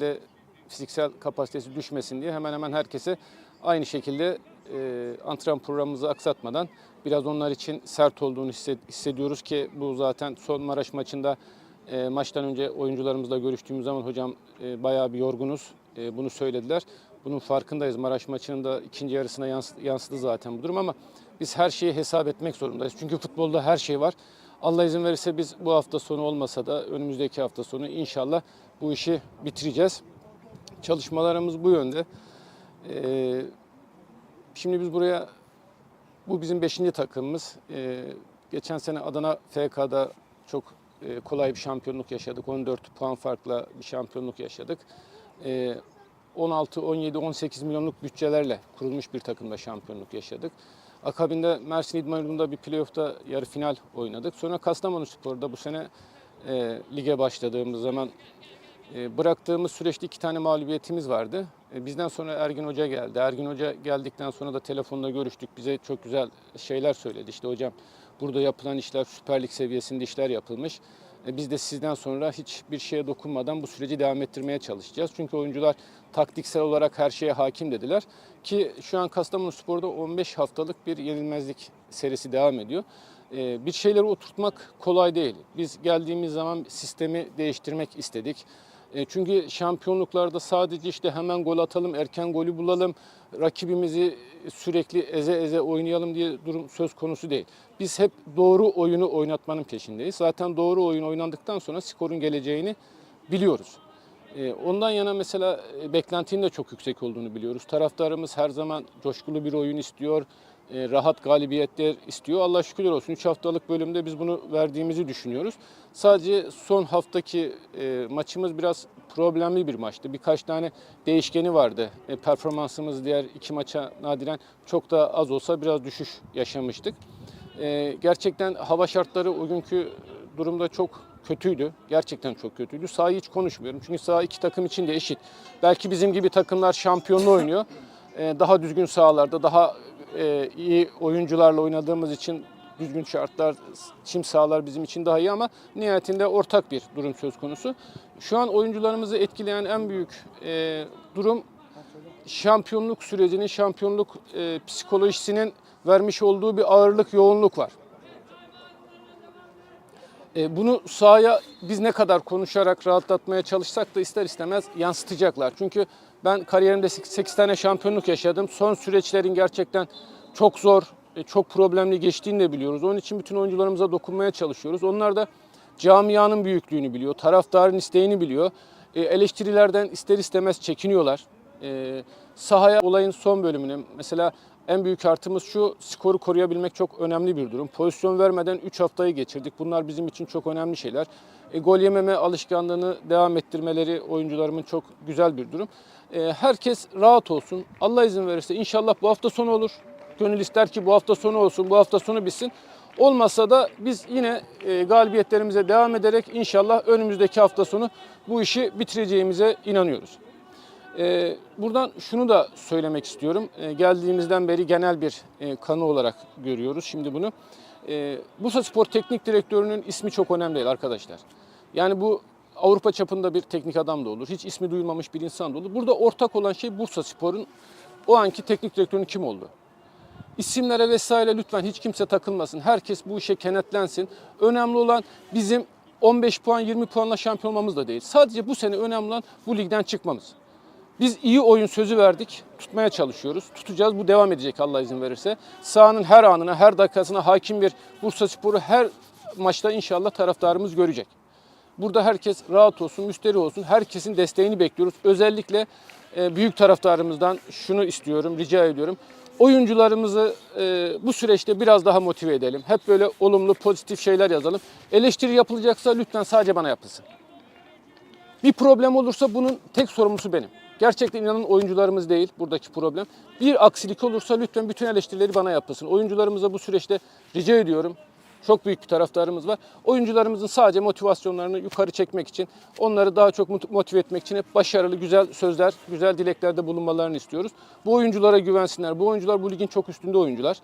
De fiziksel kapasitesi düşmesin diye hemen hemen herkese aynı şekilde e, antrenman programımızı aksatmadan biraz onlar için sert olduğunu hisse- hissediyoruz ki bu zaten son Maraş maçında e, maçtan önce oyuncularımızla görüştüğümüz zaman hocam e, bayağı bir yorgunuz. E, bunu söylediler. Bunun farkındayız. Maraş maçının da ikinci yarısına yansı- yansıdı zaten bu durum ama biz her şeyi hesap etmek zorundayız. Çünkü futbolda her şey var. Allah izin verirse biz bu hafta sonu olmasa da önümüzdeki hafta sonu inşallah bu işi bitireceğiz. Çalışmalarımız bu yönde. Ee, şimdi biz buraya bu bizim beşinci takımımız. Ee, geçen sene Adana FK'da çok e, kolay bir şampiyonluk yaşadık. 14 puan farkla bir şampiyonluk yaşadık. Ee, 16, 17, 18 milyonluk bütçelerle kurulmuş bir takımda şampiyonluk yaşadık. Akabinde Mersin İdman bir playoff'ta yarı final oynadık. Sonra Kastamonu Spor'da bu sene e, lige başladığımız zaman e, bıraktığımız süreçte iki tane mağlubiyetimiz vardı. E, bizden sonra Ergin Hoca geldi. Ergin Hoca geldikten sonra da telefonla görüştük. Bize çok güzel şeyler söyledi. İşte hocam burada yapılan işler Süper Lig seviyesinde işler yapılmış. E, biz de sizden sonra hiçbir şeye dokunmadan bu süreci devam ettirmeye çalışacağız. Çünkü oyuncular taktiksel olarak her şeye hakim dediler. Ki şu an Kastamonu Spor'da 15 haftalık bir yenilmezlik serisi devam ediyor. E, bir şeyleri oturtmak kolay değil. Biz geldiğimiz zaman sistemi değiştirmek istedik. E, Çünkü şampiyonluklarda sadece işte hemen gol atalım, erken golü bulalım, rakibimizi sürekli eze eze oynayalım diye durum söz konusu değil. Biz hep doğru oyunu oynatmanın peşindeyiz. Zaten doğru oyun oynandıktan sonra skorun geleceğini biliyoruz. E, Ondan yana mesela e, beklentinin de çok yüksek olduğunu biliyoruz. Taraftarımız her zaman coşkulu bir oyun istiyor, e, rahat galibiyetler istiyor. Allah şükürler olsun 3 haftalık bölümde biz bunu verdiğimizi düşünüyoruz. Sadece son haftaki e, maçımız biraz problemli bir maçtı. Birkaç tane değişkeni vardı. E, Performansımız diğer iki maça nadiren çok da az olsa biraz düşüş yaşamıştık. Gerçekten hava şartları o günkü durumda çok kötüydü. Gerçekten çok kötüydü. Sahayı hiç konuşmuyorum. Çünkü saha iki takım için de eşit. Belki bizim gibi takımlar şampiyonluğu oynuyor. Daha düzgün sahalarda, daha e, iyi oyuncularla oynadığımız için düzgün şartlar, çim sahalar bizim için daha iyi ama nihayetinde ortak bir durum söz konusu. Şu an oyuncularımızı etkileyen en büyük e, durum şampiyonluk sürecinin, şampiyonluk e, psikolojisinin vermiş olduğu bir ağırlık, yoğunluk var. E, bunu sahaya biz ne kadar konuşarak rahatlatmaya çalışsak da ister istemez yansıtacaklar. Çünkü ben kariyerimde 8 tane şampiyonluk yaşadım. Son süreçlerin gerçekten çok zor, e, çok problemli geçtiğini de biliyoruz. Onun için bütün oyuncularımıza dokunmaya çalışıyoruz. Onlar da camianın büyüklüğünü biliyor, taraftarın isteğini biliyor. E, eleştirilerden ister istemez çekiniyorlar. Sahaya olayın son bölümüne mesela en büyük artımız şu skoru koruyabilmek çok önemli bir durum. Pozisyon vermeden 3 haftayı geçirdik. Bunlar bizim için çok önemli şeyler. E, gol yememe alışkanlığını devam ettirmeleri oyuncularımın çok güzel bir durum. E, herkes rahat olsun. Allah izin verirse inşallah bu hafta sonu olur. Gönül ister ki bu hafta sonu olsun, bu hafta sonu bitsin. Olmazsa da biz yine e, galibiyetlerimize devam ederek inşallah önümüzdeki hafta sonu bu işi bitireceğimize inanıyoruz. Ee, buradan şunu da söylemek istiyorum. Ee, geldiğimizden beri genel bir e, kanı olarak görüyoruz şimdi bunu. Ee, Bursa Spor Teknik Direktörü'nün ismi çok önemli değil arkadaşlar. Yani bu Avrupa çapında bir teknik adam da olur. Hiç ismi duyulmamış bir insan da olur. Burada ortak olan şey Bursa Spor'un o anki teknik direktörünün kim olduğu. İsimlere vesaire lütfen hiç kimse takılmasın. Herkes bu işe kenetlensin. Önemli olan bizim 15 puan 20 puanla şampiyon olmamız da değil. Sadece bu sene önemli olan bu ligden çıkmamız. Biz iyi oyun sözü verdik, tutmaya çalışıyoruz. Tutacağız, bu devam edecek Allah izin verirse. Sahanın her anına, her dakikasına hakim bir Bursa Sporu her maçta inşallah taraftarımız görecek. Burada herkes rahat olsun, müşteri olsun. Herkesin desteğini bekliyoruz. Özellikle e, büyük taraftarımızdan şunu istiyorum, rica ediyorum. Oyuncularımızı e, bu süreçte biraz daha motive edelim. Hep böyle olumlu, pozitif şeyler yazalım. Eleştiri yapılacaksa lütfen sadece bana yapılsın. Bir problem olursa bunun tek sorumlusu benim. Gerçekten inanın oyuncularımız değil buradaki problem. Bir aksilik olursa lütfen bütün eleştirileri bana yapılsın. Oyuncularımıza bu süreçte rica ediyorum. Çok büyük bir taraftarımız var. Oyuncularımızın sadece motivasyonlarını yukarı çekmek için, onları daha çok motive etmek için hep başarılı, güzel sözler, güzel dileklerde bulunmalarını istiyoruz. Bu oyunculara güvensinler. Bu oyuncular bu ligin çok üstünde oyuncular.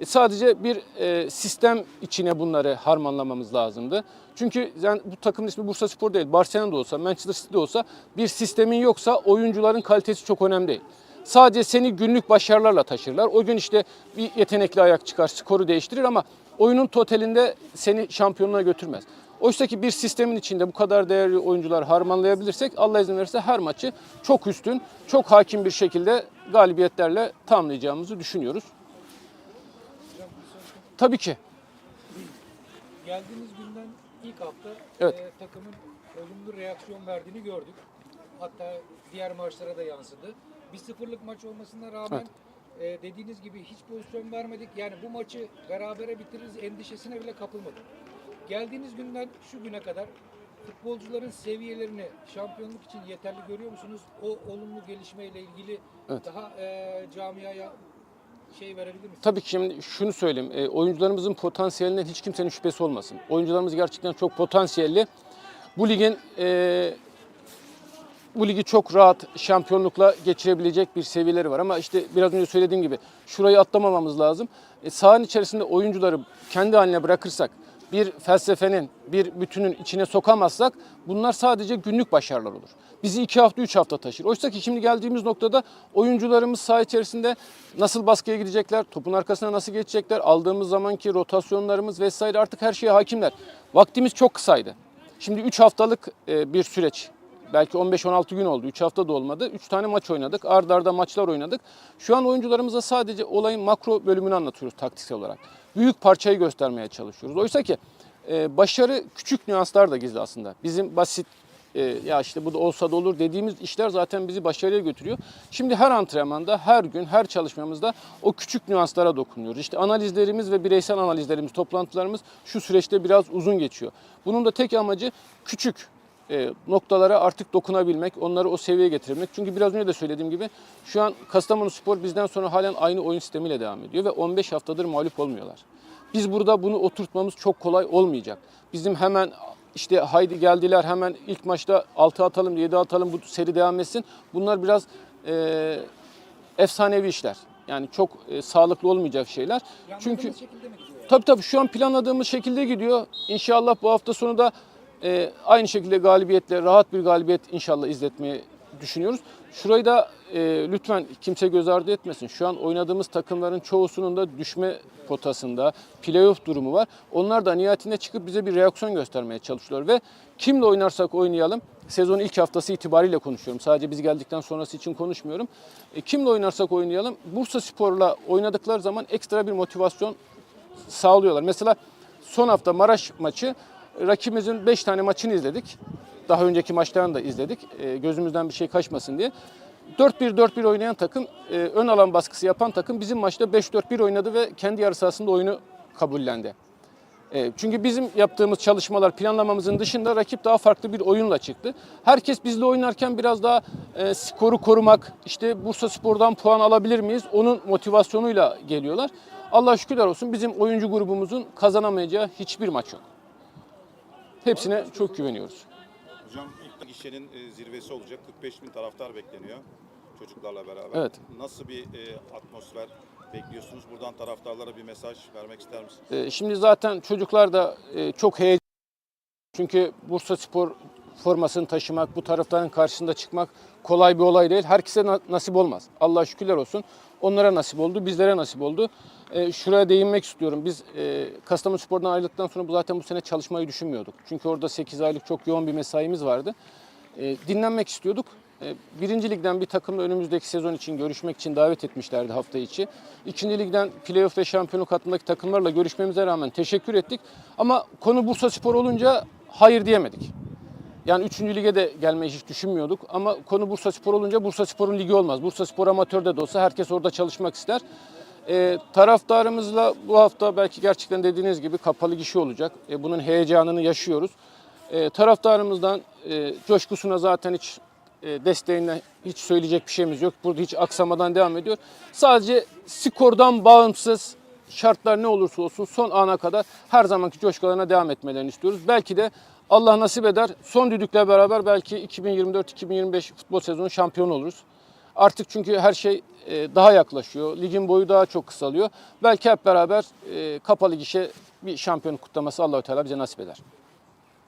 E, sadece bir e, sistem içine bunları harmanlamamız lazımdı. Çünkü yani bu takımın ismi Bursa Spor değil. Barcelona'da olsa, Manchester City'de olsa bir sistemin yoksa oyuncuların kalitesi çok önemli değil. Sadece seni günlük başarılarla taşırlar. O gün işte bir yetenekli ayak çıkar, skoru değiştirir ama oyunun totalinde seni şampiyonluğa götürmez. Oysa ki bir sistemin içinde bu kadar değerli oyuncular harmanlayabilirsek Allah izin verirse her maçı çok üstün, çok hakim bir şekilde galibiyetlerle tamamlayacağımızı düşünüyoruz. Tabii ki. Geldiğiniz günden ilk hafta Evet. e, takımın olumlu reaksiyon verdiğini gördük. Hatta diğer maçlara da yansıdı. Bir sıfırlık maç olmasına rağmen e, dediğiniz gibi hiç pozisyon vermedik. Yani bu maçı berabere bitiririz endişesine bile kapılmadık. Geldiğiniz günden şu güne kadar futbolcuların seviyelerini şampiyonluk için yeterli görüyor musunuz? O olumlu gelişmeyle ilgili Evet. daha e, camiaya şey verebilir misiniz? Tabii ki şimdi şunu söyleyeyim. E, oyuncularımızın potansiyelinden hiç kimsenin şüphesi olmasın. Oyuncularımız gerçekten çok potansiyelli. Bu ligin e, bu ligi çok rahat şampiyonlukla geçirebilecek bir seviyeleri var. Ama işte biraz önce söylediğim gibi şurayı atlamamamız lazım. E, sahanın içerisinde oyuncuları kendi haline bırakırsak, bir felsefenin, bir bütünün içine sokamazsak bunlar sadece günlük başarılar olur. Bizi iki hafta, üç hafta taşır. Oysa ki şimdi geldiğimiz noktada oyuncularımız saha içerisinde nasıl baskıya gidecekler, topun arkasına nasıl geçecekler, aldığımız zamanki rotasyonlarımız vesaire artık her şeye hakimler. Vaktimiz çok kısaydı. Şimdi 3 haftalık e, bir süreç. Belki 15-16 gün oldu. 3 hafta da olmadı. 3 tane maç oynadık. Arda arda maçlar oynadık. Şu an oyuncularımıza sadece olayın makro bölümünü anlatıyoruz taktiksel olarak. Büyük parçayı göstermeye çalışıyoruz. Oysa ki e, başarı küçük nüanslar da gizli aslında. Bizim basit e, ya işte bu da olsa da olur dediğimiz işler zaten bizi başarıya götürüyor. Şimdi her antrenmanda, her gün, her çalışmamızda o küçük nüanslara dokunuyoruz. İşte analizlerimiz ve bireysel analizlerimiz, toplantılarımız şu süreçte biraz uzun geçiyor. Bunun da tek amacı küçük e, noktalara artık dokunabilmek, onları o seviyeye getirmek. Çünkü biraz önce de söylediğim gibi şu an Kastamonu Spor bizden sonra halen aynı oyun sistemiyle devam ediyor ve 15 haftadır mağlup olmuyorlar. Biz burada bunu oturtmamız çok kolay olmayacak. Bizim hemen işte haydi geldiler hemen ilk maçta 6 atalım 7 atalım bu seri devam etsin. Bunlar biraz e, efsanevi işler. Yani çok e, sağlıklı olmayacak şeyler. Çünkü? Tabii tabii şu an planladığımız şekilde gidiyor. İnşallah bu hafta sonu da e, aynı şekilde galibiyetle, rahat bir galibiyet inşallah izletmeyi düşünüyoruz. Şurayı da e, lütfen kimse göz ardı etmesin. Şu an oynadığımız takımların çoğusunun da düşme potasında, playoff durumu var. Onlar da nihayetinde çıkıp bize bir reaksiyon göstermeye çalışıyorlar ve kimle oynarsak oynayalım, sezonun ilk haftası itibariyle konuşuyorum. Sadece biz geldikten sonrası için konuşmuyorum. E, kimle oynarsak oynayalım, Bursa Spor'la oynadıkları zaman ekstra bir motivasyon sağlıyorlar. Mesela son hafta Maraş maçı rakibimizin 5 tane maçını izledik. Daha önceki maçlarını da izledik. E, gözümüzden bir şey kaçmasın diye. 4-1-4-1 oynayan takım, e, ön alan baskısı yapan takım bizim maçta 5-4-1 oynadı ve kendi yarı sahasında oyunu kabullendi. E, çünkü bizim yaptığımız çalışmalar, planlamamızın dışında rakip daha farklı bir oyunla çıktı. Herkes bizle oynarken biraz daha e, skoru korumak, işte Bursa Spor'dan puan alabilir miyiz? Onun motivasyonuyla geliyorlar. Allah şükürler olsun bizim oyuncu grubumuzun kazanamayacağı hiçbir maç yok. Hepsine çok güveniyoruz. Hocam ilk gişenin e, zirvesi olacak. 45 bin taraftar bekleniyor çocuklarla beraber. Evet. Nasıl bir e, atmosfer bekliyorsunuz? Buradan taraftarlara bir mesaj vermek ister misiniz? Ee, Şimdi zaten çocuklar da e, çok heyecanlı. Çünkü Bursa Spor formasını taşımak, bu taraftarın karşısında çıkmak kolay bir olay değil. Herkese na- nasip olmaz. Allah şükürler olsun. Onlara nasip oldu, bizlere nasip oldu. Ee, Şuraya değinmek istiyorum. Biz e, Kastamonu Spor'dan ayrıldıktan sonra bu zaten bu sene çalışmayı düşünmüyorduk. Çünkü orada 8 aylık çok yoğun bir mesaimiz vardı. E, Dinlenmek istiyorduk. E, Birinci ligden bir takımla önümüzdeki sezon için görüşmek için davet etmişlerdi hafta içi. İkinci ligden playoff ve şampiyonluk hattındaki takımlarla görüşmemize rağmen teşekkür ettik. Ama konu Bursa Spor olunca hayır diyemedik. Yani 3. lige de gelmeyi hiç düşünmüyorduk ama konu Bursa Spor olunca Bursa Spor'un ligi olmaz. Bursa Spor amatörde de olsa herkes orada çalışmak ister. Ee, taraftarımızla bu hafta belki gerçekten dediğiniz gibi kapalı gişe olacak. Ee, bunun heyecanını yaşıyoruz. Ee, taraftarımızdan e, coşkusuna zaten hiç e, desteğine hiç söyleyecek bir şeyimiz yok. Burada hiç aksamadan devam ediyor. Sadece skordan bağımsız şartlar ne olursa olsun son ana kadar her zamanki coşkularına devam etmelerini istiyoruz. Belki de Allah nasip eder son düdükle beraber belki 2024-2025 futbol sezonu şampiyon oluruz. Artık çünkü her şey e, daha yaklaşıyor. Ligin boyu daha çok kısalıyor. Belki hep beraber e, kapalı gişe bir şampiyonluk kutlaması Allahü Teala bize nasip eder.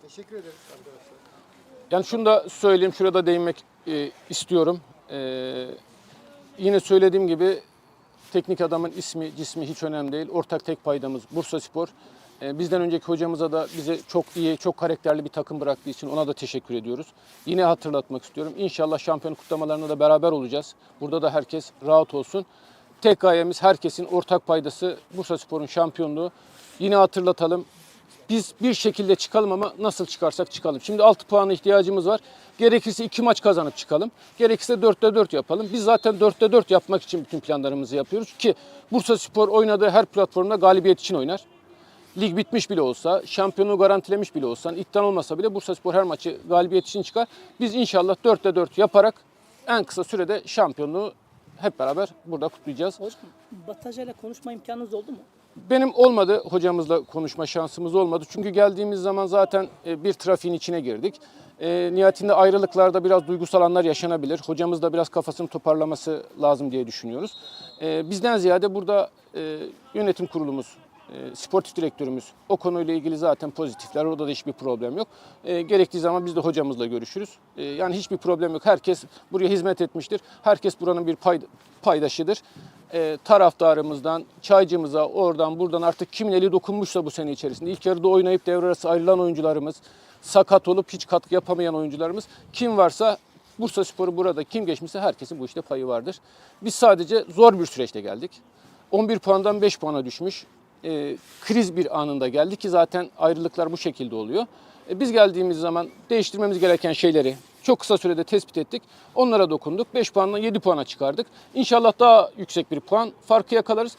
Teşekkür ederiz arkadaşlar. Yani şunu da söyleyeyim, şurada değinmek e, istiyorum. Yine söylediğim gibi teknik adamın ismi, cismi hiç önemli değil. Ortak tek paydamız Bursa Spor. E, bizden önceki hocamıza da bize çok iyi, çok karakterli bir takım bıraktığı için ona da teşekkür ediyoruz. Yine hatırlatmak istiyorum. İnşallah şampiyon kutlamalarında da beraber olacağız. Burada da herkes rahat olsun. Tek gayemiz herkesin ortak paydası Bursa Spor'un şampiyonluğu. Yine hatırlatalım biz bir şekilde çıkalım ama nasıl çıkarsak çıkalım. Şimdi 6 puana ihtiyacımız var. Gerekirse 2 maç kazanıp çıkalım. Gerekirse 4'te 4 yapalım. Biz zaten 4'te 4 yapmak için bütün planlarımızı yapıyoruz ki Bursa Spor oynadığı her platformda galibiyet için oynar. Lig bitmiş bile olsa, şampiyonluğu garantilemiş bile olsan, iddian olmasa bile Bursa Spor her maçı galibiyet için çıkar. Biz inşallah 4'te 4 yaparak en kısa sürede şampiyonluğu hep beraber burada kutlayacağız. Hocam Bataja ile konuşma imkanınız oldu mu? Benim olmadı hocamızla konuşma şansımız olmadı. Çünkü geldiğimiz zaman zaten e, bir trafiğin içine girdik. E, nihayetinde ayrılıklarda biraz duygusal anlar yaşanabilir. Hocamız da biraz kafasını toparlaması lazım diye düşünüyoruz. E, bizden ziyade burada e, yönetim kurulumuz, e, sportif direktörümüz o konuyla ilgili zaten pozitifler. Orada da hiçbir problem yok. E, gerektiği zaman biz de hocamızla görüşürüz. E, yani hiçbir problem yok. Herkes buraya hizmet etmiştir. Herkes buranın bir pay, paydaşıdır e, taraftarımızdan, çaycımıza, oradan buradan artık kimin eli dokunmuşsa bu sene içerisinde. ilk yarıda oynayıp devre arası ayrılan oyuncularımız, sakat olup hiç katkı yapamayan oyuncularımız kim varsa Bursa Sporu burada kim geçmişse herkesin bu işte payı vardır. Biz sadece zor bir süreçte geldik. 11 puandan 5 puana düşmüş. E, kriz bir anında geldi ki zaten ayrılıklar bu şekilde oluyor. E, biz geldiğimiz zaman değiştirmemiz gereken şeyleri çok kısa sürede tespit ettik. Onlara dokunduk. 5 puandan 7 puana çıkardık. İnşallah daha yüksek bir puan farkı yakalarız.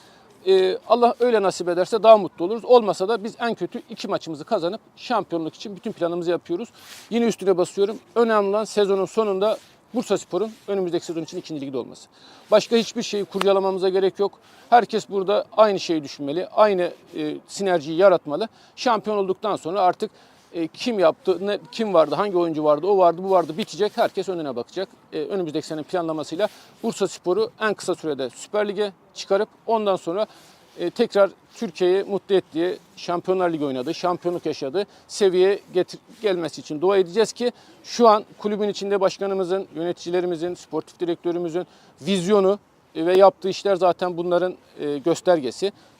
Ee, Allah öyle nasip ederse daha mutlu oluruz. Olmasa da biz en kötü iki maçımızı kazanıp şampiyonluk için bütün planımızı yapıyoruz. Yine üstüne basıyorum. Önemli olan sezonun sonunda Bursa Spor'un önümüzdeki sezon için ikinci ligde olması. Başka hiçbir şeyi kurcalamamıza gerek yok. Herkes burada aynı şeyi düşünmeli, aynı e, sinerjiyi yaratmalı. Şampiyon olduktan sonra artık e, kim yaptı, ne, kim vardı, hangi oyuncu vardı, o vardı, bu vardı bitecek. Herkes önüne bakacak. E, önümüzdeki senenin planlamasıyla Bursa Spor'u en kısa sürede Süper Lig'e çıkarıp ondan sonra e, tekrar Türkiye'yi mutlu ettiği, Şampiyonlar Ligi oynadığı, şampiyonluk yaşadığı seviyeye getir, gelmesi için dua edeceğiz ki şu an kulübün içinde başkanımızın, yöneticilerimizin, sportif direktörümüzün vizyonu e, ve yaptığı işler zaten bunların e, göstergesi.